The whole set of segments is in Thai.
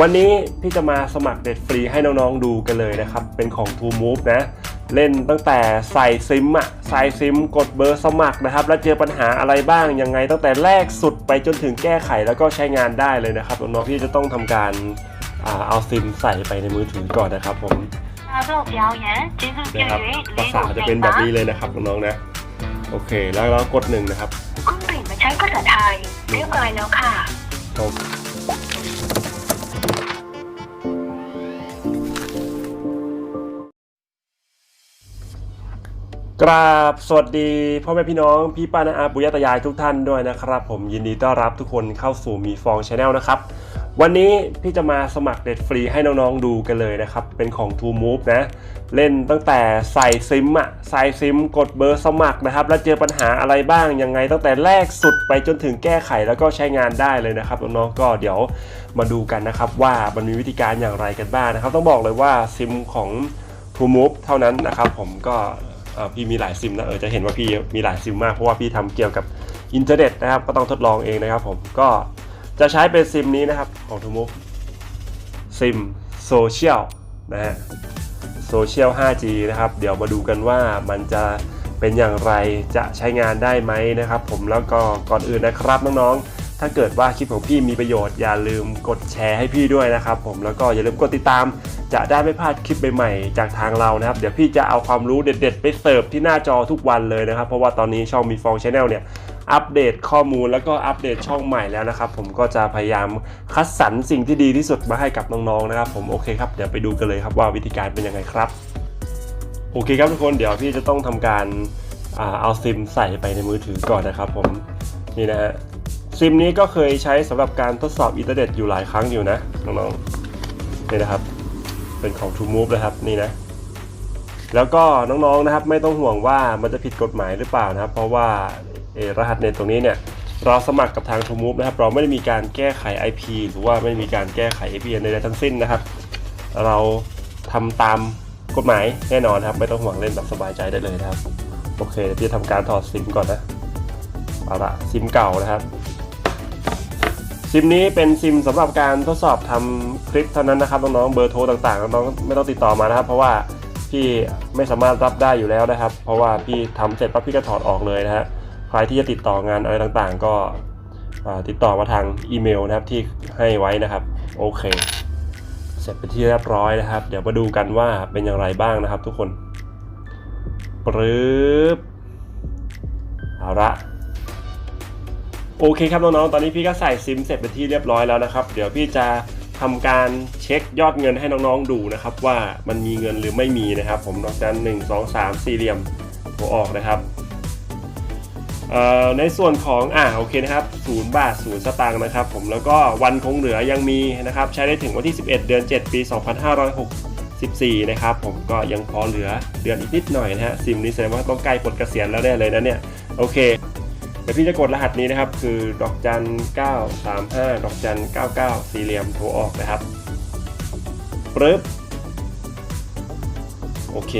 วันนี้พี่จะมาสมัครเด็ดฟรีให้น้องๆดูกันเลยนะครับ เป็นของ True Move นะ เล่นตั้งแต่ใส่ซิมอะใส่ซิมกดเบอร์สมัครนะครับ แล้วเจอปัญหาอะไรบ้างยังไงตั้งแต่แรกสุดไปจนถึงแก้ไขแล้วก็ใช้งานได้เลยนะครับน้องๆพี่จะต้องทำการเอาซิมใส่ไปในมือถือก่อนนะครับผมนะครับภาษาจะเป็นแบบนี้เลยนะครับน้องๆนะ โอเค แล้วเรากดหนึ่งนะครับคุณปิ่นมาใช้ภาษาไทยเรียบร้อยแล้วค่ะ กราบสวัสดีพ่อแม่พี่น้องพี่ป้านาอาปุยตายายทุกท่านด้วยนะครับ ผมยินดีต้อนรับทุกคนเข้าสู่มีฟองชาแนลนะครับ วันนี้พี่จะมาสมัครเด็ดฟรีให้น้องๆดูกันเลยนะครับ เป็นของ True Move นะ เล่นตั้งแต่ใส่ซิมอะใส่ซิมกดเบอร์สมัครนะครับ แล้วเจอปัญหาอะไรบ้างยังไงตั้งแต่แรกสุดไปจนถึงแก้ไขแล้วก็ใช้งานได้เลยนะครับน้องๆก็เดี๋ยวมาดูกันนะครับ ว่ามันมีวิธีการอย่างไรกันบ้างนะครับ ต้องบอกเลยว่าซิมของ True Move เท่านั้นนะครับ ผมก็ พี่มีหลายซิมนะเออจะเห็นว่าพี่มีหลายซิมมากเพราะว่าพี่ทำเกี่ยวกับอินเทอร์เน็ตนะครับก็ต้องทดลองเองนะครับผมก็จะใช้เป็นซิมนี้นะครับของ True Move ซิมโซเชียลนะฮะโซเชียล 5G นะครับ เดี๋ยวมาดูกันว่ามันจะเป็นอย่างไรจะใช้งานได้ไหมนะครับ ผมแล้วก็ก่อนอื่นนะครับน้องๆ ถ้าเกิดว่าคลิปของพี่มีประโยชน์อย่าลืมกดแชร์ให้พี่ด้วยนะครับผมแล้วก็อย่าลืมกดติดตาม จะได้ไม่พลาดคลิปใหม่ๆจากทางเรานะครับ เดี๋ยวพี่จะเอาความรู้เด็ด ๆ ไปเสิร์ฟที่หน้าจอทุกวันเลยนะครับ เพราะว่าตอนนี้ช่องมีฟองชาแนลเนี่ยอัปเดตข้อมูลแล้วก็อัปเดตช่องใหม่แล้วนะครับ ผมก็จะพยายามคัดสรรสิ่งที่ดีที่สุดมาให้กับน้องๆนะครับ ผมโอเคครับเดี๋ยวไปดูกันเลยครับว่าวิธีการเป็นยังไงครับโอเคครับทุกคนเดี๋ยวพี่จะต้องทำการเอาซิมใส่ไปในมือถือก่อนนะครับ ผมนี่นะฮะ ซิมนี้ก็เคยใช้สำหรับการทดสอบอินเทอร์เน็ตอยู่หลายครั้งอยู่นะน้องๆนี่นะครับ เป็นของ True Move นะครับนี่นะแล้วก็น้องๆนะครับไม่ต้องห่วงว่ามันจะผิดกฎหมายหรือเปล่านะครับ เพราะว่ารหัสเน็ตตรงนี้เนี่ยเราสมัครกับทาง True Move นะครับ เราไม่ได้มีการแก้ไข IP หรือว่าไม่ได้มีการแก้ไข APN ใดๆทั้งสิ้นนะครับ เราทำตามกฎหมายแน่นอนครับ ไม่ต้องห่วงเล่นแบบสบายใจได้เลยนะครับ โอเคเดี๋ยวพี่จะทำการถอดซิมก่อนนะเอาละซิมเก่านะครับ ซิมนี้เป็นซิมสำหรับการทดสอบทำคลิปเท่านั้นนะครับน้องๆเบอร์โทรต่างๆน้องๆไม่ต้องติดต่อมานะครับ เพราะว่าพี่ไม่สามารถรับได้อยู่แล้วนะครับ เพราะว่าพี่ทำเสร็จปั๊บพี่ก็ถอดออกเลยนะฮะใครที่จะติดต่องานอะไรต่างๆ ก็ติดต่อมาทางอีเมลนะครับที่ให้ไว้นะครับโอเค เสร็จเป็นที่เรียบร้อยนะครับ เดี๋ยวมาดูกันว่าเป็นอย่างไรบ้างนะครับ ทุกคนปรึบเอาละ โอเคครับน้องๆ ตอนนี้พี่ก็ใส่ซิมเสร็จเป็นที่เรียบร้อยแล้วนะครับ เดี๋ยวพี่จะทำการเช็คยอดเงินให้น้องๆดูนะครับว่ามันมีเงินหรือไม่มีนะครับ ผมนอกจากหนึ่งสองสามสี่เหลี่ยมหัวออกนะครับเอ่อในส่วนของอ่าโอเคนะครับศูนย์บาทศูนย์สตางค์นะครับ ผมแล้วก็วันคงเหลือยังมีนะครับ ใช้ได้ถึงวันที่ 11 เดือน 7 ปี 2564 นะครับผมก็ยังพอเหลือเดือนอีกนิดหน่อยนะฮะซิมนี้แสดงว่าต้องใกล้ปลดเกษียณแล้วแน่เลยนะเนี่ยโอเค เดี๋ยวพี่จะกดรหัสนี้นะครับ คือดอกจัน 935 ดอกจัน 99 สี่เหลี่ยมโทรออกนะครับปึ๊บโอเค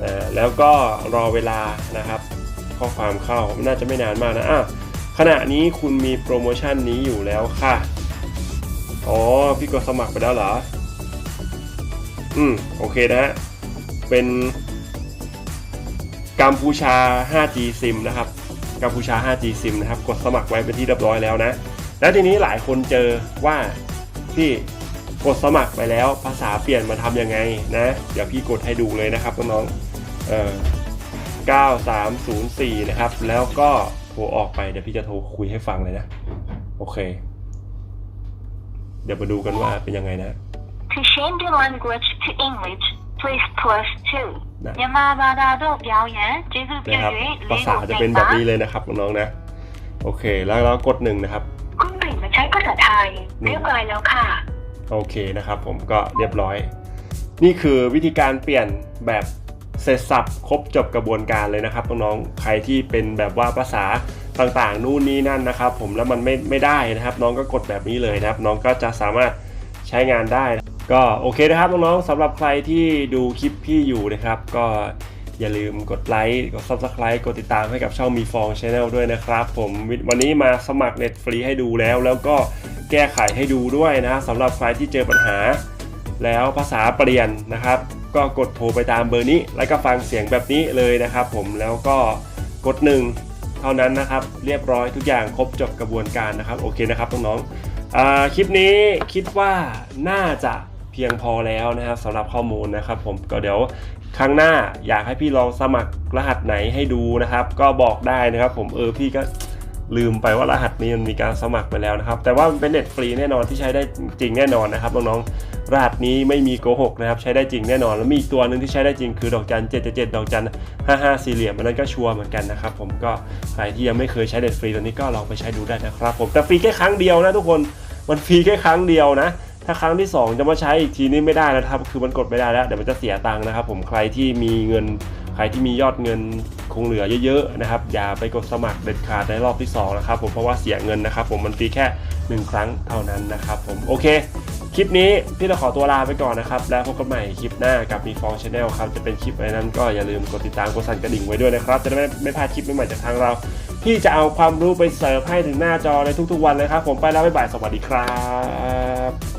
เอ่อแล้วก็รอเวลานะครับ ข้อความเข้าน่าจะไม่นานมากนะอะขณะนี้คุณมีโปรโมชั่นนี้อยู่แล้วค่ะ อ๋อ พี่กดสมัครไปแล้วเหรอ อืม โอเคนะฮะ เป็น กัมพูชา 5G SIM นะครับกัมพูชา 5G SIM นะครับ กดสมัครไว้เป็นที่เรียบร้อยแล้วนะ แล้วทีนี้หลายคนเจอว่าพี่กดสมัครไปแล้วภาษาเปลี่ยนมาทำยังไงนะ เดี๋ยวพี่กดให้ดูเลยนะครับน้องๆเอ่อ9304 นะครับ แล้วก็โทรออกไปเดี๋ยวพี่จะโทรคุยให้ฟังเลยนะ โอเค เดี๋ยวมาดูกันว่าเป็นยังไงนะ To change the language to English please press two นะ မြန်မာဘာသာတို့ပြောင်းရန်ကျေးဇူးပြု นะครับ ၍ ภา လေး ษา ကို จะ နှိ เป็น ပ် แบบ ပါ นี้เลยนะครับน้องๆนะ โอเค แล้วเรากดหนึ่งนะครับ คุณเปลี่ยนมาใช้ภาษาไทยเรียบร้อยแล้วค่ะ โอเคนะครับผมก็เรียบร้อย นี่คือวิธีการเปลี่ยนแบบเสร็จสับครบจบกระบวนการเลยนะครับน้องๆใครที่เป็นแบบว่าภาษาต่างๆ นู่นนี่นั่นนะครับ ผมแล้วมันไม่ไม่ได้นะครับ น้องก็กดแบบนี้เลยนะครับ น้องก็จะสามารถใช้งานได้ ก็โอเคนะครับน้องๆสำหรับใครที่ดูคลิปพี่อยู่นะครับ ก็อย่าลืมกดไลค์กด subscribe กดติดตามให้กับช่องมีฟองชาแนลด้วยนะครับ ผมวันนี้มาสมัครเน็ตฟรีให้ดูแล้ว แล้วก็แก้ไขให้ดูด้วยนะสำหรับใครที่เจอปัญหา แล้วภาษาเปลี่ยนนะครับ ก็กดโทรไปตามเบอร์นี้ แล้วก็ฟังเสียงแบบนี้เลยนะครับ ผมแล้วก็กดหนึ่งเท่านั้นนะครับ เรียบร้อยทุกอย่างครบจบกระบวนการนะครับโอเคนะครับน้องๆคลิปนี้คิดว่าน่าจะ เพียงพอแล้วนะครับสำหรับข้อมูลนะครับ ผมก็เดี๋ยวครั้งหน้าอยากให้พี่ลองสมัครรหัสไหนให้ดูนะครับ ก็บอกได้นะครับ ผมเออพี่ก็ลืมไปว่ารหัสนี้มันมีการสมัครไปแล้วนะครับ แต่ว่าเป็นเน็ตฟรีแน่นอนที่ใช้ได้จริงแน่นอนนะครับน้องๆรหัสนี้ไม่มีโกหกนะครับ ใช้ได้จริงแน่นอน แล้วมีตัวหนึ่งที่ใช้ได้จริงคือดอกจัน777ดเจ็ดดอกจัน55สี่เหลี่ยมอันนั้นก็ชัวร์เหมือนกันนะครับ ผมก็ใครที่ยังไม่เคยใช้เน็ตฟรีตัวนี้ก็ลองไปใช้ดูได้นะครับ ผมแต่ฟรีแค่ครั้งเดียวนะทุกคนมันฟรีแค่ครั้งเดียวนะ ถ้าครั้งที่ 2 จะมาใช้อีกทีนี้ไม่ได้นะครับ คือมันกดไม่ได้แล้วเดี๋ยวมันจะเสียตังค์นะครับผมใครที่มีเงินใครที่มียอดเงินคงเหลือเยอะๆนะครับ อย่าไปกดสมัครเด็ดขาดในรอบที่สองนะครับผมเพราะว่าเสียเงินนะครับผมมันฟรีแค่หนึ่งครั้งเท่านั้นนะครับผมโอเค คลิปนี้พี่จะขอตัวลาไปก่อนนะครับ แล้วพบกันใหม่คลิปหน้ากับมีฟองชาแนลครับจะเป็นคลิปอะไรนั้นก็อย่าลืมกดติดตามกดสั่นกระดิ่งไว้ด้วยนะครับ จะได้ไม่ไม่พลาดคลิปใหม่ๆจากทางเรา พี่จะเอาความรู้ไปเสิร์ฟให้ถึงหน้าจอในทุกๆวันเลยครับ ผมไปแล้วบ๊ายบายสวัสดีครับ